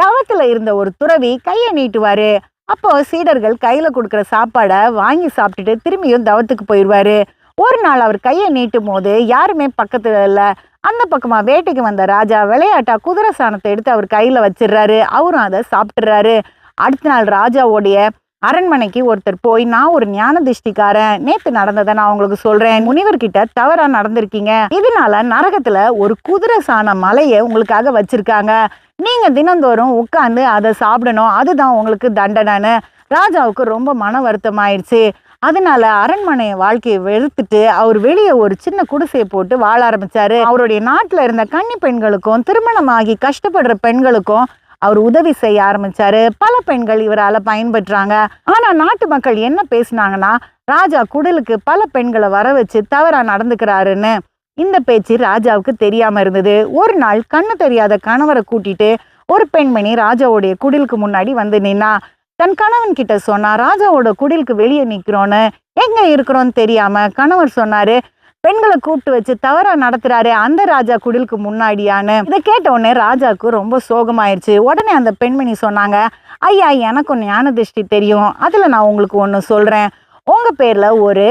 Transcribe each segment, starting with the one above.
தவத்துல இருந்த ஒரு துறவி கையை நீட்டுவாரு. அப்போ சீடர்கள் கையில கொடுக்குற சாப்பாடை வாங்கி சாப்பிட்டுட்டு திரும்பியும் தவத்துக்கு போயிடுவாரு. ஒரு நாள் அவர் கையை நீட்டும் போது யாருமே பக்கத்துல இல்ல. அந்த பக்கமா வேட்டைக்கு வந்த ராஜா விளையாட்டா குதிரை சாணத்தை எடுத்து அவர் கையில வச்சிடுறாரு. அவரும் அதை சாப்பிட்டுறாரு. அடுத்த நாள் ராஜாவோடைய அரண்மனைக்கு ஒருத்தர் போய் நான் ஒரு ஞான திருஷ்டிக்காரன். நேத்து நடந்ததை நான் உங்களுக்கு சொல்றேன். முனிவர்கிட்ட தவறா நடந்திருக்கீங்க. இதனால நரகத்துல ஒரு குதிரை சாண மலையை உங்களுக்காக வச்சிருக்காங்க. நீங்க தினந்தோறும் உட்காந்து அதை சாப்பிடணும். அதுதான் உங்களுக்கு தண்டனைன்னு. ராஜாவுக்கு ரொம்ப மன வருத்தம் ஆயிடுச்சு அதனால அரண்மனை வாழ்க்கையை வெறுத்துட்டு அவர் வெளியே ஒரு சின்ன குடிசையை போட்டு வாழ ஆரம்பிச்சாரு. அவருடைய நாட்டுல இருந்த கன்னி பெண்களுக்கும் திருமணமாகி கஷ்டப்படுற பெண்களுக்கும் அவர் உதவி செய்ய ஆரம்பிச்சாரு. பல பெண்கள் இவரால பயன்பெற்றாங்க. ஆனா நாட்டு மக்கள் என்ன பேசுனாங்கன்னா ராஜா குடலுக்கு பல பெண்களை வர வச்சு தவறா நடந்துக்கிறாருன்னு. இந்த பேச்சு ராஜாவுக்கு தெரியாம இருந்தது. ஒரு நாள் கண்ணு தெரியாத கணவரை கூட்டிட்டு ஒரு பெண்மணி ராஜாவுடைய குடிலுக்கு முன்னாடி வந்து நின்னா தன் கணவன் கிட்ட சொன்னா ராஜாவோட குடிலுக்கு வெளியே நிக்கிறோன்னு. எங்க இருக்கிறோன்னு தெரியாம? கணவர் சொன்னாரு பெண்களை கூப்பிட்டு வச்சு தவறா நடத்துறாரு அந்த ராஜா குடிலுக்கு முன்னாடியான்னு. இதை கேட்ட உடனே ராஜாவுக்கு ரொம்ப சோகமாயிருச்சு. உடனே அந்த பெண்மணி சொன்னாங்க ஐயா எனக்கும் ஞான திருஷ்டி தெரியும். அதுல நான் உங்களுக்கு ஒன்று சொல்றேன். உங்க பேர்ல ஒரு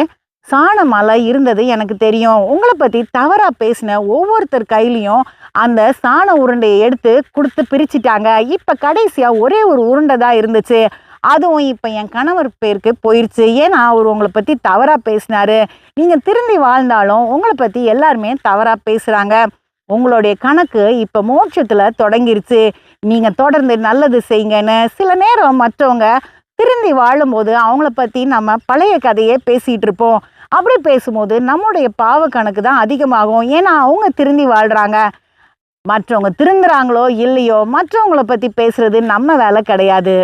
சாண மலை இருந்தது எனக்கு தெரியும். உங்களை பத்தி தவறா பேசின ஒவ்வொருத்தர் கையிலையும் அந்த சாண உருண்டையை எடுத்து கொடுத்து பிரிச்சுட்டாங்க. இப்ப கடைசியா ஒரே ஒரு உருண்டை தான் இருந்துச்சு. அதுவும் இப்போ என் கணவர் பேருக்கு போயிடுச்சு ஏன்னா அவர் உங்களை பற்றி தவறாக பேசினாரு. நீங்கள் திரும்பி வாழ்ந்தாலும் உங்களை பற்றி எல்லாருமே தவறாக பேசுகிறாங்க உங்களுடைய கணக்கு இப்போ மோட்சத்தில் தொடங்கிருச்சு. நீங்கள் தொடர்ந்து நல்லது செய்யுங்கன்னு சில நேரம் மற்றவங்க திருந்தி வாழும்போது அவங்கள பற்றி நம்ம பழைய கதையே பேசிகிட்டு இருப்போம். அப்படி பேசும்போது நம்முடைய பாவ கணக்கு தான் அதிகமாகும். ஏன்னா அவங்க திருந்தி வாழ்கிறாங்க மற்றவங்க திருந்துறாங்களோ இல்லையோ மற்றவங்கள பற்றி பேசுறது நம்ம வேலை கிடையாது.